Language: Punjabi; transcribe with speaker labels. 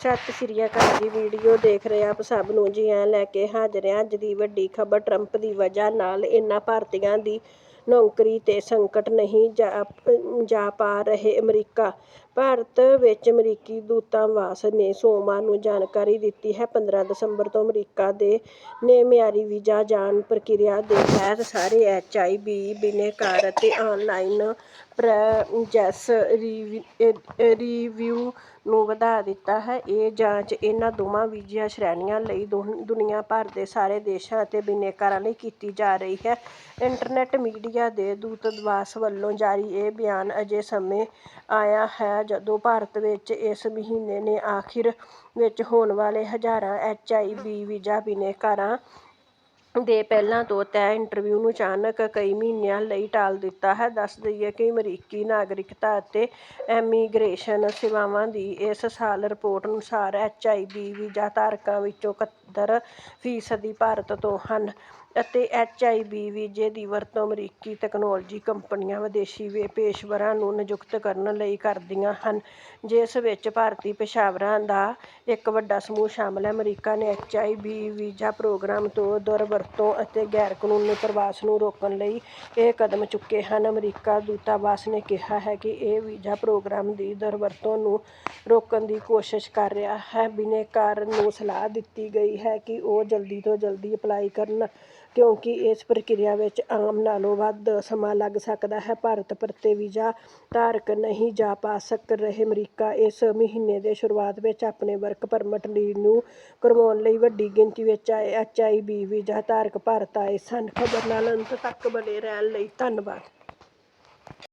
Speaker 1: ਸਤਿ ਸ਼੍ਰੀ ਅਕਾਲ ਜੀ ਵੀਡੀਓ ਦੇਖ ਰਹੇ ਆਪ ਸਭ ਨੂੰ ਜੀ ਐਂ ਲੈ ਕੇ ਹਾਜ਼ਰ ਹਾਂ। ਅੱਜ ਦੀ ਵੱਡੀ ਖਬਰ, ਟਰੰਪ ਦੀ ਵਜ੍ਹਾ ਨਾਲ ਇਨ੍ਹਾਂ ਭਾਰਤੀਆਂ ਦੀ ਨੌਕਰੀ ਤੇ ਸੰਕਟ ਨਹੀਂ ਜਾ ਪਾ ਰਹੇ ਅਮਰੀਕਾ। ਭਾਰਤ ਵਿੱਚ ਅਮਰੀਕੀ ਦੂਤਾਵਾਸ ਨੇ ਸੋਮਵਾਰ ਨੂੰ ਜਾਣਕਾਰੀ ਦਿੱਤੀ ਹੈ। 15 ਦਸੰਬਰ ਤੋਂ ਅਮਰੀਕਾ ਦੇ ਨੇ ਮਿਆਰੀ ਵੀਜ਼ਾ ਜਾਣ ਪ੍ਰਕਿਰਿਆ ਦੇ ਤਹਿਤ ਸਾਰੇ ਐਚ ਆਈ ਬੀ, ਬਿਨੇਕਾਰ ਅਤੇ ਆਨਲਾਈਨ ਪ੍ਰੋਸੈਸ ਰਿਵਿਊ eh, ਨੂੰ ਵਧਾ ਦਿੱਤਾ ਹੈ। ਇਹ ਜਾਂਚ ਇਹਨਾਂ ਦੋਵਾਂ ਵੀਜ਼ਾ ਸ਼੍ਰੇਣੀਆਂ ਲਈ ਦੁਨ- ਦੁਨੀਆ ਭਰ ਦੇ ਸਾਰੇ ਦੇਸ਼ਾਂ ਅਤੇ ਬਿਨੈਕਾਰਾਂ ਲਈ ਕੀਤੀ ਜਾ ਰਹੀ ਹੈ। ਇੰਟਰਨੈੱਟ ਮੀਡੀਆ ਦੇ ਦੂਤਾਵਾਸ ਵੱਲੋਂ ਜਾਰੀ ਇਹ ਬਿਆਨ ਅਜੇ ਸਮੇਂ ਆਇਆ ਹੈ, ਜਦੋਂ ਭਾਰਤ ਵਿੱਚ ਇਸ ਮਹੀਨੇ ਦੇ ਆਖਿਰ ਵਿੱਚ ਹੋਣ ਵਾਲੇ ਹਜ਼ਾਰਾਂ ਐਚ ਆਈ ਬੀ ਵੀਜ਼ਾ ਬਿਨੈਕਾਰਾਂ ਦੇ ਪਹਿਲਾਂ ਤੋਂ ਤੈਅ ਇੰਟਰਵਿਊ ਨੂੰ ਅਚਾਨਕ ਕਈ ਮਹੀਨਿਆਂ ਲਈ ਟਾਲ ਦਿੱਤਾ ਹੈ। ਦੱਸ ਦੇਈਏ ਕਿ ਅਮਰੀਕੀ ਨਾਗਰਿਕਤਾ ਅਤੇ ਇਮੀਗ੍ਰੇਸ਼ਨ ਸੇਵਾਵਾਂ ਦੀ ਇਸ ਸਾਲ ਰਿਪੋਰਟ ਅਨੁਸਾਰ ਐਚ ਆਈ ਬੀ ਵੀਜ਼ਾ ਧਾਰਕਾਂ ਵਿੱਚੋਂ ਇਕਹੱਤਰ ਫੀਸਦੀ ਭਾਰਤ ਤੋਂ ਹਨ ਅਤੇ ਐਚ ਆਈ ਬੀ ਵੀਜ਼ੇ ਦੀ ਵਰਤੋਂ ਅਮਰੀਕੀ ਤਕਨਾਲੋਜੀ ਕੰਪਨੀਆਂ ਵਿਦੇਸ਼ੀ ਵੇ, ਪੇਸ਼ੇਵਰਾਂ ਨੂੰ ਨਿਯੁਕਤ ਕਰਨ ਲਈ ਕਰਦੀਆਂ ਹਨ, ਜਿਸ ਵਿੱਚ ਭਾਰਤੀ ਪੇਸ਼ਾਵਰਾਂ ਦਾ ਇੱਕ ਵੱਡਾ ਸਮੂਹ ਸ਼ਾਮਲ ਹੈ। ਅਮਰੀਕਾ ਨੇ H I B visa program ਤੋਂ ਦੁਰਵਰਤੋਂ ਅਤੇ ਗੈਰ ਕਾਨੂੰਨੀ ਪ੍ਰਵਾਸ ਨੂੰ ਰੋਕਣ ਲਈ ਇਹ ਕਦਮ ਚੁੱਕੇ ਹਨ। ਅਮਰੀਕਾ ਦੂਤਾਵਾਸ ਨੇ ਕਿਹਾ ਹੈ ਕਿ ਇਹ ਵੀਜ਼ਾ ਪ੍ਰੋਗਰਾਮ ਦੀ ਦੁਰਵਰਤੋਂ ਨੂੰ ਰੋਕਣ ਦੀ ਕੋਸ਼ਿਸ਼ ਕਰ ਰਿਹਾ ਹੈ। ਬਿਨੈਕਾਰ ਨੂੰ ਸਲਾਹ ਦਿੱਤੀ ਗਈ ਹੈ ਕਿ ਉਹ ਜਲਦੀ ਤੋਂ ਜਲਦੀ ਅਪਲਾਈ ਕਰਨ, ਕਿਉਂਕਿ ਇਸ ਪ੍ਰਕਿਰਿਆ ਵਿੱਚ ਆਮ ਨਾਲੋਂ ਵੱਧ ਸਮਾਂ ਲੱਗ ਸਕਦਾ ਹੈ। ਭਾਰਤ ਪਰਤੇ ਵੀਜ਼ਾ ਧਾਰਕ ਨਹੀਂ ਜਾ ਪਾ ਸਕ ਰਹੇ। ਅਮਰੀਕਾ ਇਸ ਮਹੀਨੇ ਦੇ ਸ਼ੁਰੂਆਤ ਵਿੱਚ ਆਪਣੇ ਵਰਕ ਪਰਮਿਟ ਰੀਨਿਊ ਕਰਵਾਉਣ ਲਈ ਵੱਡੀ ਗਿਣਤੀ ਵਿੱਚ ਆਏ। ਐਚ ਆਈ ਬੀ ਵੀਜ਼ਾ ਧਾਰਕ ਭਾਰਤ ਆਏ ਸਨ। ਖਬਰ ਨਾਲ ਅੰਤ ਤੱਕ ਬਣੇ ਰਹਿਣ ਲਈ ਧੰਨਵਾਦ।